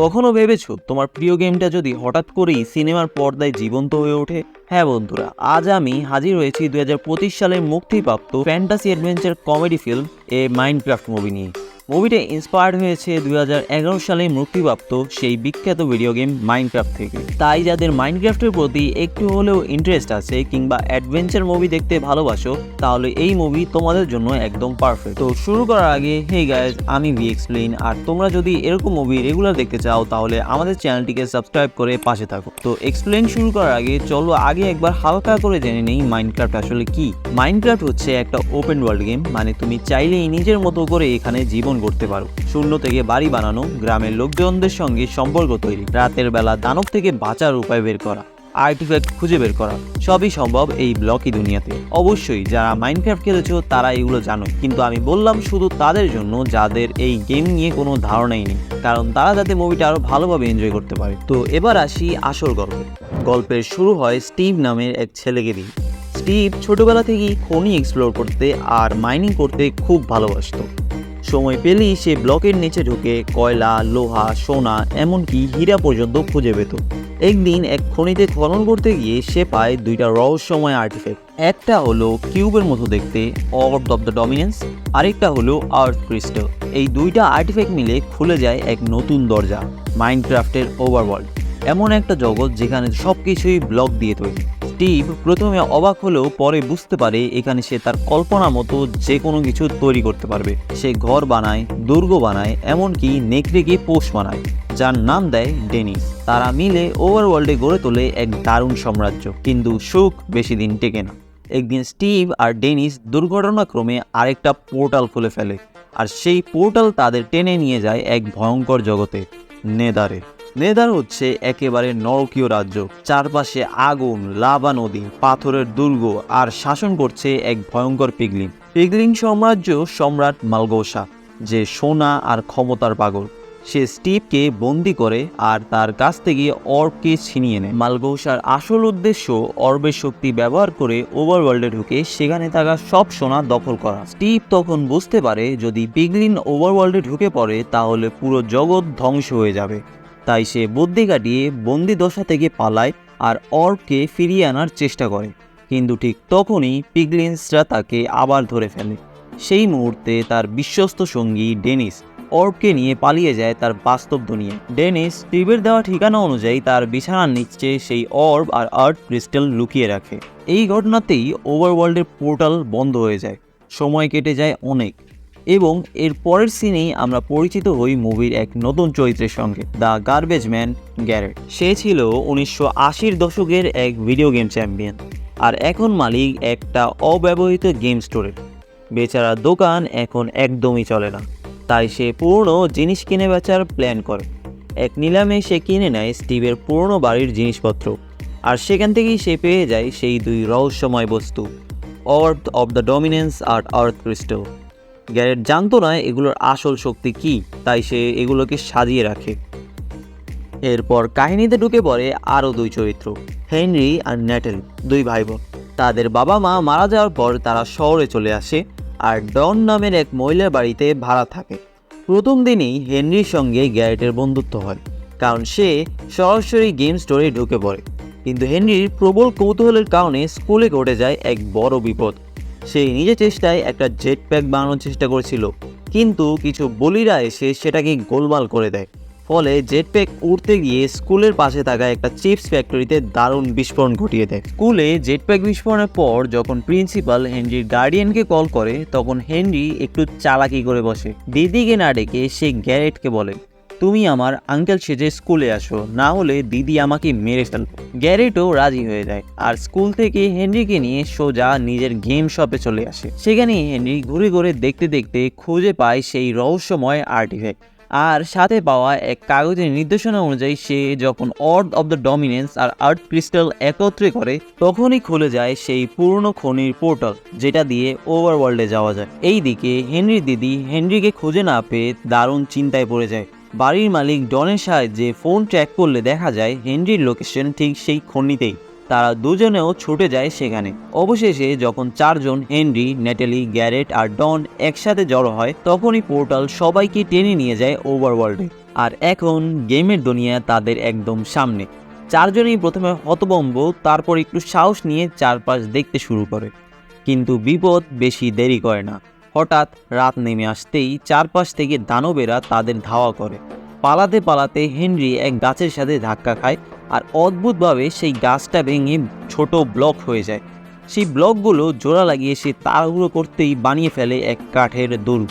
কখনো ভেবেছো তোমার প্রিয় গেমটা যদি হঠাৎ করেই সিনেমার পর্দায় জীবন্ত হয়ে ওঠে? হ্যাঁ বন্ধুরা, আজ আমি হাজির হয়েছি দুই হাজার পঁচিশ সালের মুক্তিপ্রাপ্ত fantasy adventure comedy film a Minecraft movie নিয়ে। মুভিটা ইন্সপায়ার্ড হয়েছে দুই হাজার এগারো সালে মুক্তিপ্রাপ্ত সেই বিখ্যাত ভিডিও গেম মাইনক্রাফট থেকে। তাই যাদের মাইনক্রাফটের প্রতি একটু হলেও ইন্টারেস্ট আছে কিংবা অ্যাডভেঞ্চার মুভি দেখতে ভালোবাসো, তাহলে এই মুভি তোমাদের জন্য একদম পারফেক্ট তো শুরু করার আগে হে গাইজ আমি ভি এক্সপ্লেইন আর তোমরা যদি এরকম মুভি রেগুলার দেখতে চাও, তাহলে আমাদের চ্যানেলটিকে সাবস্ক্রাইব করে পাশে থাকো। তো এক্সপ্লেইন শুরু করার আগে, চলো আগে একবার হালকা করে জেনে নেই মাইনক্রাফট আসলে কি। মাইনক্রাফট হচ্ছে একটা ওপেন ওয়ার্ল্ড গেম মানে তুমি চাইলেই নিজের মতো করে এখানে জীবন গড়তে পারো। শূন্য থেকে বাড়ি বানানো, গ্রামের লোকজনদের সঙ্গে সম্পর্ক তৈরি, রাতের বেলা দানব থেকে বাঁচার উপায় বের করা আর্টিফ্যাক্ট খুঁজে বের করা, সবই সম্ভব এই ব্লকি দুনিয়াতে। অবশ্যই যারা মাইনক্রাফট খেলেছো তারা এগুলো জানো। কিন্তু আমি বললাম শুধু তাদের জন্য, যাদের এই গেম নিয়ে কোনো ধারণাই নেই। কারণ তারা যাতে মুভিটা আরও ভালোভাবে এনজয় করতে পারে। তো এবার আসি আসল গল্প। গল্পের শুরু হয় স্টিভ নামের এক ছেলেকে দিয়ে স্টিভ ছোটবেলা থেকেই খনি এক্সপ্লোর করতে আর মাইনিং করতে খুব ভালোবাসতো। সময় পেলেই সে ব্লকের নিচে ঢুকে, কয়লা, লোহা, সোনা, এমনকি হীরা পর্যন্ত খুঁজে পেত। একদিন এক খনিতে খনন করতে গিয়ে সে পায় দুইটা রহস্যময় আর্টিফ্যাক্ট একটা হলো কিউবের মতো দেখতে অর্থ অফ দ্য ডমিনেন্স আরেকটা হলো আর্থ ক্রিস্টাল এই দুইটা আর্টিফ্যাক্ট মিলে খুলে যায় এক নতুন দরজা মাইনক্রাফটের ওভারওয়ার্ল্ড এমন একটা জগৎ যেখানে সব কিছুই ব্লক দিয়ে তৈরি। স্টিভ প্রথমে অবাক হলেও পরে বুঝতে পারে এখানে সে তার কল্পনা মতো যে কোনো কিছু তৈরি করতে পারবে। সে ঘর বানায়, দুর্গ বানায়, এমনকি নেকড়েকে পোষ বানায় যার নাম দেয় ডেনিস। তারা মিলে ওভারওয়ার্ল্ডে গড়ে তোলে এক দারুণ সাম্রাজ্য, কিন্তু সুখ বেশি দিন টেকে না। একদিন স্টিভ আর ডেনিস দুর্ঘটনাক্রমে আরেকটা পোর্টাল খুলে ফেলে, আর সেই পোর্টাল তাদের টেনে নিয়ে যায় এক ভয়ঙ্কর জগতে নেদারে নেদার হচ্ছে একেবারে নরকীয় রাজ্য। চারপাশে আগুন, লাভা নদী, পাথরের দুর্গ আর শাসন করছে এক ভয়ঙ্কর পিগলিন। পিগলিন সাম্রাজ্য সম্রাট মালগোসা, যে সোনা আর ক্ষমতার পাগল। সে স্টিভকে বন্দি করে আর তার কাছ থেকে অর্বকে ছিনিয়ে নেয়। মালগৌসার আসল উদ্দেশ্য অর্বের শক্তি ব্যবহার করে ওভারওয়ার্ল্ডে ঢুকে সেখানে থাকা সব সোনা দখল করা। স্টিভ তখন বুঝতে পারে, যদি পিগলিন ওভারওয়ার্ল্ডে ঢুকে পড়ে, তাহলে পুরো জগৎ ধ্বংস হয়ে যাবে। তাই সে বুদ্ধি কাটিয়ে বন্দি দশা থেকে পালায় আর অর্বকে ফিরিয়ে আনার চেষ্টা করে। কিন্তু ঠিক তখনই পিগলিন্সরা তাকে আবার ধরে ফেলে। সেই মুহূর্তে তার বিশ্বস্ত সঙ্গী ডেনিস অর্বকে নিয়ে পালিয়ে যায় তার বাস্তব দুনিয়া। ডেনিস স্টিভের দেওয়া ঠিকানা অনুযায়ী তার বিছানার নিচে সেই অর্ব আর আর্ট ক্রিস্টাল লুকিয়ে রাখে। এই ঘটনাতেই ওভারওয়ার্ল্ডের পোর্টাল বন্ধ হয়ে যায়। সময় কেটে যায় অনেক। এবং এর পরের সিনেই আমরা পরিচিত হই মুভির এক নতুন চরিত্রের সঙ্গে, দ্য গার্বেজ ম্যান গ্যারেট সে ছিল উনিশশো আশির দশকের এক ভিডিও গেম চ্যাম্পিয়ন আর এখন মালিক একটা অব্যবহৃত গেম স্টোরের বেচারা দোকান এখন একদমই চলে না। তাই সে পুরনো জিনিস কিনে বেচার প্ল্যান করে। এক নিলামে সে কিনে নেয় স্টিভের পুরনো বাড়ির জিনিসপত্র আর সেখান থেকেই সে পেয়ে যায় সেই দুই রহস্যময় বস্তু অর্থ অফ দ্য ডমিনেন্স আর আর্থ ক্রিস্টাল গ্যারেট জানতো না এগুলোর আসল শক্তি কি, তাই সে এগুলোকে সাজিয়ে রাখে। এরপর কাহিনীতে ঢুকে পড়ে আরও দুই চরিত্র, হেনরি আর ন্যাটেল, দুই ভাই বোন তাদের বাবা মা মারা যাওয়ার পর তারা শহরে চলে আসে আর ডন নামের এক মহিলার বাড়িতে ভাড়া থাকে। প্রথম দিনেই হেনরির সঙ্গে গ্যারেটের বন্ধুত্ব হয়, কারণ সে সরাসরি গেম স্টোরে ঢুকে পড়ে। কিন্তু হেনরির প্রবল কৌতূহলের কারণে স্কুলে ঘটে যায় এক বড় বিপদ। সে নিজের চেষ্টায় একটা জেট প্যাক বানানোর চেষ্টা করেছিল। কিন্তু কিছু বলিরা এসে সেটাকে গোলমাল করে দেয়। ফলে জেট প্যাক উড়তে গিয়ে স্কুলের পাশে থাকা একটা চিপস ফ্যাক্টরিতে দারুণ বিস্ফোরণ ঘটিয়ে দেয়। স্কুলে জেট প্যাক বিস্ফোরণের পর যখন প্রিন্সিপাল হেনরির গার্ডিয়ানকে কল করে, তখন হেনরি একটু চালাকি করে বসে। দিদিকে না ডেকে সে গ্যারেটকে বলে তুমি আমার আঙ্কেল সেজে স্কুলে আসো, না হলে দিদি আমাকে মেরে ফেলব। গ্যারেটও রাজি হয়ে যায়। আর স্কুল থেকে হেনরিকে নিয়ে সোজা নিজের গেম শপে চলে আসে। সেখানে হেনরি ঘুরে ঘুরে দেখতে দেখতে খুঁজে পায় সেই রহস্যময় আর্টিফ্যাক্ট আর সাথে পাওয়া এক কাগজের নির্দেশনা অনুযায়ী সে যখন অর্থ অব দ্য ডমিনেন্স আর আর্থ ক্রিস্টাল একত্রে করে, তখনই খুলে যায় সেই পুরনো খনির পোর্টাল যেটা দিয়ে ওভারওয়ার্ল্ডে যাওয়া যায়। এই দিকে হেনরির দিদি হেনরিকে খুঁজে না পেয়ে দারুণ চিন্তায় পড়ে যায়। বাড়ির মালিক ডনের সাহায্যে ফোন ট্র্যাক করলে দেখা যায়, হেনরির লোকেশন ঠিক সেই খনিতেই। তারা দুজনেও ছুটে যায় সেখানে। অবশেষে যখন চারজন হেনরি নেটালি গ্যারেট আর ডন একসাথে জড়ো হয়, তখনই পোর্টাল সবাইকে টেনে নিয়ে যায় ওভারওয়ার্ল্ডে। আর এখন গেমের দুনিয়া তাদের একদম সামনে। চারজনেই প্রথমে হতবম্ব তারপর একটু সাহস নিয়ে চারপাশ দেখতে শুরু করে। কিন্তু বিপদ বেশি দেরি করে না। হঠাৎ রাত নেমে আসতেই চারপাশ থেকে দানবেরা তাদের ধাওয়া করে। পালাতে পালাতে হেনরি এক গাছের সাথে ধাক্কা খায় আর অদ্ভুতভাবে সেই গাছটা ভেঙে ছোট ব্লক হয়ে যায়। সেই ব্লকগুলো জোড়া লাগিয়ে সে তাড়াহুড়ো করতেই বানিয়ে ফেলে এক কাঠের দুর্গ।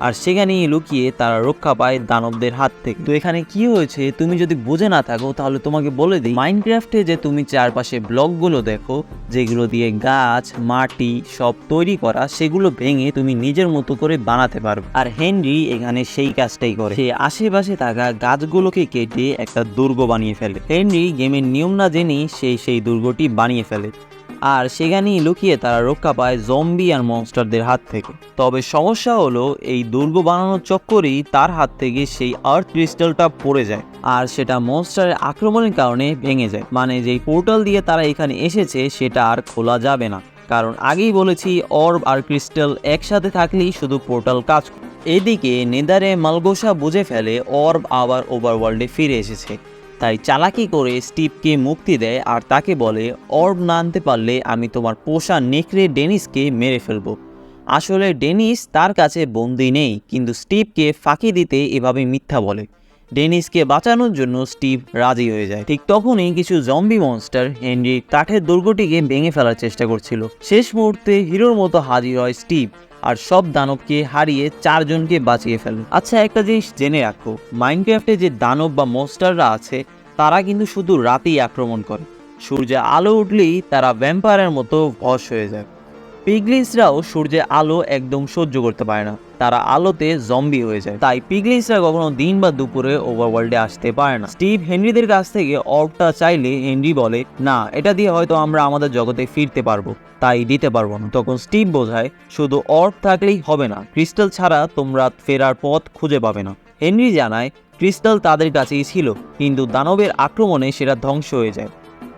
আর সেখানেই লুকিয়ে তারা রক্ষা পায় দানবদের হাত থেকে। তো এখানে কি হয়েছে? তুমি যদি বুঝে না থাকো, তাহলে তোমাকে বলে দিই। মাইনক্রাফটে যে তুমি চারপাশে ব্লকগুলো দেখো, যেগুলো দিয়ে গাছ, মাটি সব তৈরি করা, সেগুলো ভেঙে তুমি নিজের মতো করে বানাতে পারবে। আর হেনরি এখানে সেই কাজটাই করে। সে আশেপাশে থাকা গাছগুলোকে কেটে একটা দুর্গ বানিয়ে ফেলে। হেনরি গেমের নিয়ম না জেনেই সেই সেই দুর্গটি বানিয়ে ফেলে। আর সেখানেই লুকিয়ে তারা রক্ষা পায় জম্বি আর মনস্টারদের হাত থেকে। তবে সমস্যা হলো, এই দুর্গ বানানোর চক্করেই তার হাত থেকে সেই আর্থ ক্রিস্টালটা পড়ে যায় আর সেটা মনস্টারের আক্রমণের কারণে ভেঙে যায়। মানে যেই পোর্টাল দিয়ে তারা এখানে এসেছে, সেটা আর খোলা যাবে না। কারণ আগেই বলেছি অর্ব আর ক্রিস্টাল একসাথে থাকলেই শুধু পোর্টাল কাজ এদিকে নেদারে মালগোসা বুঝে ফেলে অর্ব আবার ওভারওয়ার্ল্ডে ফিরে এসেছে। তাই চালাকি করে স্টিভকে মুক্তি দেয় আর তাকে বলে, অর্ব না আনতে পারলে আমি তোমার পোষা নেকড়ে ডেনিসকে মেরে ফেলব। আসলে ডেনিস তার কাছে বন্দি নেই, কিন্তু স্টিভকে ফাঁকি দিতে এভাবে মিথ্যা বলে। ডেনিসকে বাঁচানোর জন্য স্টিভ রাজি হয়ে যায়। ঠিক তখনই কিছু জম্বি মনস্টার হেনরি কাঠের দুর্গটিকে ভেঙে ফেলার চেষ্টা করছিল। শেষ মুহূর্তে হিরোর মতো হাজির হয় স্টিভ। আর সব দানবকে হারিয়ে চারজনকে বাঁচিয়ে ফেলে। আচ্ছা একটা জিনিস জেনে রাখো মাইনক্রাফটে যে দানব বা মোস্টাররা আছে, তারা কিন্তু শুধু রাতেই আক্রমণ করে। সূর্যে আলো উঠলেই তারা ভ্যাম্পায়ারের মতো ভস হয়ে যায়। পিগলিন্সরাও সূর্যে আলো একদম সহ্য করতে পারে না। তারা আলোতে জম্বি হয়ে যায়। তাই পিগলিন্সরা কখনো দিন বা দুপুরে ওভারওয়ার্ল্ডে আসতে পারে না। স্টিভ হেনরিদের কাছ থেকে অর্বটা চাইলে হেনরি বলে, না, এটা দিয়ে হয়তো আমরা আমাদের জগতে ফিরতে পারব। তাই দিতে পারব না। তখন স্টিভ বোঝায়, শুধু অর্ব থাকলেই হবে না। ক্রিস্টাল ছাড়া তোমরা ফেরার পথ খুঁজে পাবে না। হেনরি জানায়, ক্রিস্টাল তাদের কাছেই ছিল, কিন্তু দানবের আক্রমণে সেটা ধ্বংস হয়ে যায়।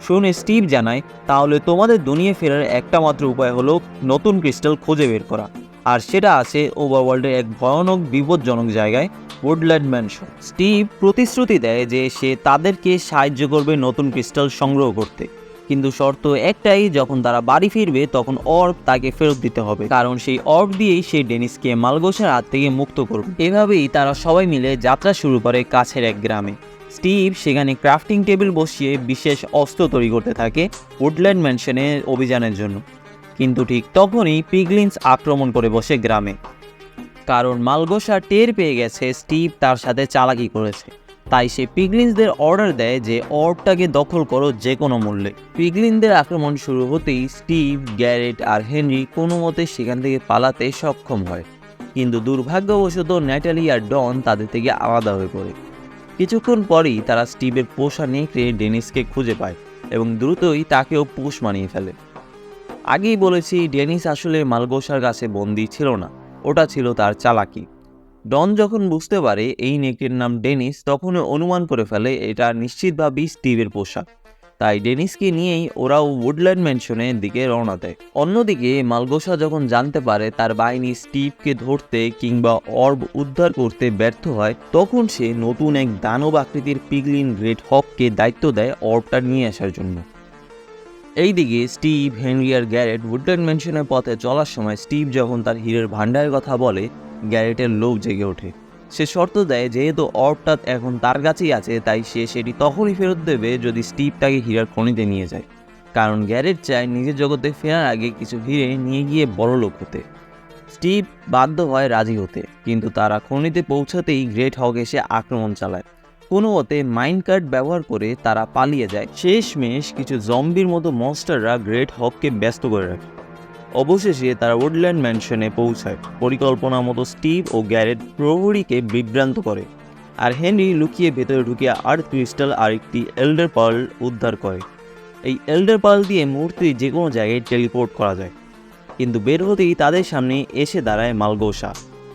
শুনে স্টিভ জানায়, তাহলে তোমাদের দুনিয়া ফেরার একটা মাত্র উপায় হলো নতুন ক্রিস্টাল খুঁজে বের করা। আর সেটা আছে ওভারওয়ার্ল্ডের এক ভয়ানক, বিপজ্জনক জায়গায় উডল্যান্ড ম্যানশন। স্টিভ প্রতিশ্রুতি দেয় যে সে তাদেরকে সাহায্য করবে নতুন ক্রিস্টাল সংগ্রহ করতে। কিন্তু শর্ত একটাই, যখন তারা বাড়ি ফিরবে, তখন অর্ব তাকে ফেরত দিতে হবে। কারণ সেই অর্ব দিয়েই সে ডেনিসকে মালগোসার হাত থেকে মুক্ত করবে। এভাবেই তারা সবাই মিলে যাত্রা শুরু করে কাছের এক গ্রামে। স্টিভ সেখানে ক্রাফটিং টেবিল বসিয়ে বিশেষ অস্ত্র তৈরি করতে থাকে উডল্যান্ড ম্যানশনের অভিযানের জন্য। কিন্তু ঠিক তখনই পিগলিন্স আক্রমণ করে বসে গ্রামে। কারণ মালগোসা টের পেয়ে গেছে স্টিভ তার সাথে চালাকি করেছে। তাই সে পিগলিন্সদের অর্ডার দেয় যে অর্বটাকে দখল করো যে কোনো মূল্যে। পিগলিনদের আক্রমণ শুরু হতেই স্টিভ, গ্যারেট আর হেনরি কোনো মতে সেখান থেকে পালাতে সক্ষম হয়। কিন্তু দুর্ভাগ্যবশত ন্যাটালি আর ডন তাদের থেকে আলাদা হয়ে পড়ে। কিছুক্ষণ পরেই তারা স্টিভের পোষা নেকড়ে ডেনিসকে খুঁজে পায় এবং দ্রুতই তাকেও পোষ মানিয়ে ফেলে। আগেই বলেছি, ডেনিস আসলে মালগোসার গাছে বন্দি ছিল না, ওটা ছিল তার চালাকি। ডন যখন বুঝতে পারে এই নেকড়ের নাম ডেনিস তখন অনুমান করে ফেলে, এটা নিশ্চিতভাবেই স্টিভের পোশাক তাই ডেনিসকে নিয়েই ওরাও উডল্যান্ড ম্যানশনের দিকে রওনা দেয়। অন্যদিকে মালগোসা যখন জানতে পারে তার বাহিনী স্টিভকে ধরতে কিংবা অর্ব উদ্ধার করতে ব্যর্থ হয়, তখন সে নতুন এক দানব আকৃতির পিগলিন গ্রেট হককে দায়িত্ব দেয় অর্বটা নিয়ে আসার জন্য। এইদিকে স্টিভ, হেনরি আর গ্যারেট উডল্যান্ড ম্যানশনের পথে চলার সময় স্টিভ যখন তার হীরের ভাণ্ডারের কথা বলে, গ্যারেটের লোভ জেগে ওঠে। সে শর্ত দেয়, যেহেতু অর্বটা এখন তার কাছেই আছে, তাই সে সেটি তখনই ফেরত দেবে যদি স্টিভ তাকে হীরার খনিতে নিয়ে যায়। কারণ গ্যারেট চায় নিজের জগতে ফেরার আগে কিছু হিরে নিয়ে গিয়ে বড় লোক হতে। স্টিভ বাধ্য হয় রাজি হতে, কিন্তু তারা খনিতে পৌঁছাতেই গ্রেট হক এসে আক্রমণ চালায়। কোনো মতে মাইন্ড কার্ড ব্যবহার করে তারা পালিয়ে যায়। শেষমেশ কিছু জম্বির মতো মনস্টাররা গ্রেট হককে ব্যস্ত করে রাখে। অবশেষে তারা উডল্যান্ড ম্যানশনে পৌঁছায়। পরিকল্পনা মতো স্টিভ ও গ্যারেট প্রহরীকে বিভ্রান্ত করে। আর হেনরি লুকিয়ে ভেতরে ঢুকে আর্থ ক্রিস্টাল আর একটি এল্ডার পার্ল উদ্ধার করে। এই এল্ডার পার্ল দিয়ে মূর্তি যে কোনো জায়গায় টেলিপোর্ট করা যায়। কিন্তু বের হতেই তাদের সামনে এসে দাঁড়ায় মালগোসা।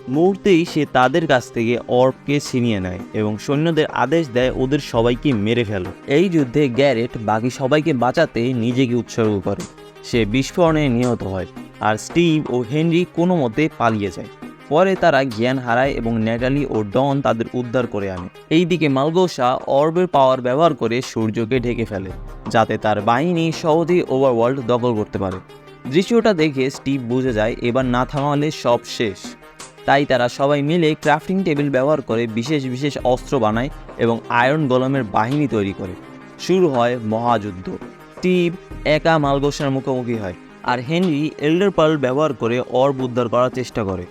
মুহূর্তেই সে তাদের কাছ থেকে অর্পকে ছিনিয়ে নেয় এবং সৈন্যদের আদেশ দেয় ওদের সবাইকে মেরে ফেলো। এই যুদ্ধে গ্যারেট বাকি সবাইকে বাঁচাতে নিজেকে উৎসর্গ করে। সে বিস্ফোরণে নিহত হয় আর স্টিভ ও হেনরি কোনো মতে পালিয়ে যায়। পরে তারা জ্ঞান হারায় এবং ন্যাটালি ও ডন তাদের উদ্ধার করে আনে। এইদিকে মালগোসা অর্বের পাওয়ার ব্যবহার করে সূর্যকে ঢেকে ফেলে, যাতে তার বাহিনী সহজেই ওভারওয়ার্ল্ড দখল করতে পারে। দৃশ্যটা দেখে স্টিভ বুঝে যায় এবার না থামালে সব শেষ। তাই তারা সবাই মিলে ক্রাফটিং টেবিল ব্যবহার করে বিশেষ বিশেষ অস্ত্র বানায় এবং আয়রন গলমের বাহিনী তৈরি করে। শুরু হয় মহাযুদ্ধ। স্টিভ একা মালগোসার মুখোমুখি হয়। আর হেনরি এল্ডার পার্ল ব্যবহার করে অর্ব উদ্ধার করার চেষ্টা করে।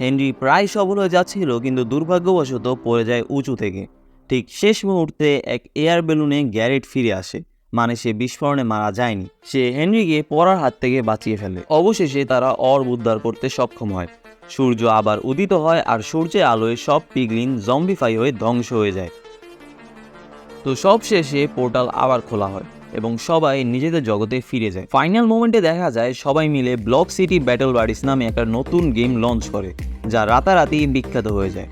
হেনরি প্রায় সফল হয়ে যাচ্ছিল, কিন্তু দুর্ভাগ্যবশত পড়ে যায় উঁচু থেকে। ঠিক শেষ মুহূর্তে এক এয়ার বেলুনে গ্যারেট ফিরে আসে মানে সে বিস্ফোরণে মারা যায়নি। সে হেনরিকে পড়ার হাত থেকে বাঁচিয়ে ফেলে। অবশেষে তারা অর্ব উদ্ধার করতে সক্ষম হয়। সূর্য আবার উদিত হয় আর সূর্যের আলোয় সব পিগলিন জম্বিফাই হয়ে ধ্বংস হয়ে যায়। তো সব শেষে পোর্টাল আবার খোলা হয়। এবং সবাই নিজেদের জগতে ফিরে যায়। ফাইনাল মোমেন্টে দেখা যায় সবাই মিলে ব্লক সিটি ব্যাটল বাড়িস নামে একটা নতুন গেম লঞ্চ করে, যা রাতারাতি বিখ্যাত হয়ে যায়।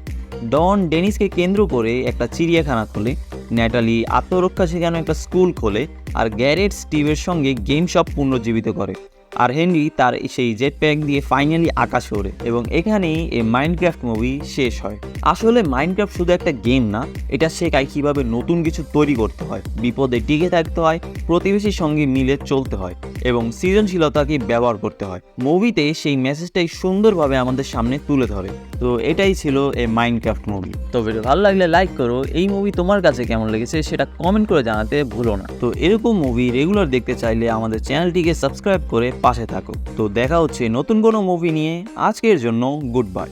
ডন ডেনিসকে কেন্দ্র করে একটা চিড়িয়াখানা খোলে ন্যাটালি আত্মরক্ষা শেখানো একটা স্কুল খোলে, আর গ্যারেট স্টিভের সঙ্গে গেম সব পুনর্জীবিত করে। আর হেনরি তার সেই জেট প্যাক দিয়ে ফাইনালি আকাশ ওড়ে এবং এখানেই এই মাইনক্রাফট মুভি শেষ হয়। আসলে মাইনক্রাফট শুধু একটা গেম না এটা শেখায় কীভাবে নতুন কিছু তৈরি করতে হয় বিপদে টিকে থাকতে হয় প্রতিবেশীর সঙ্গে মিলে চলতে হয় এবং সৃজনশীলতাকে ব্যবহার করতে হয়। মুভিতে সেই মেসেজটাই সুন্দরভাবে আমাদের সামনে তুলে ধরে। তো এটাই ছিল এই মাইনক্রাফট মুভি তো ভিডিও ভালো লাগলে লাইক করো। এই মুভি তোমার কাছে কেমন লেগেছে সেটা কমেন্ট করে জানাতে ভুলো না। তো এরকম মুভি রেগুলার দেখতে চাইলে আমাদের চ্যানেলটিকে সাবস্ক্রাইব করে পাশে থাকো। তো দেখা হচ্ছে নতুন কোনো মুভি নিয়ে। আজকের জন্য গুড বাই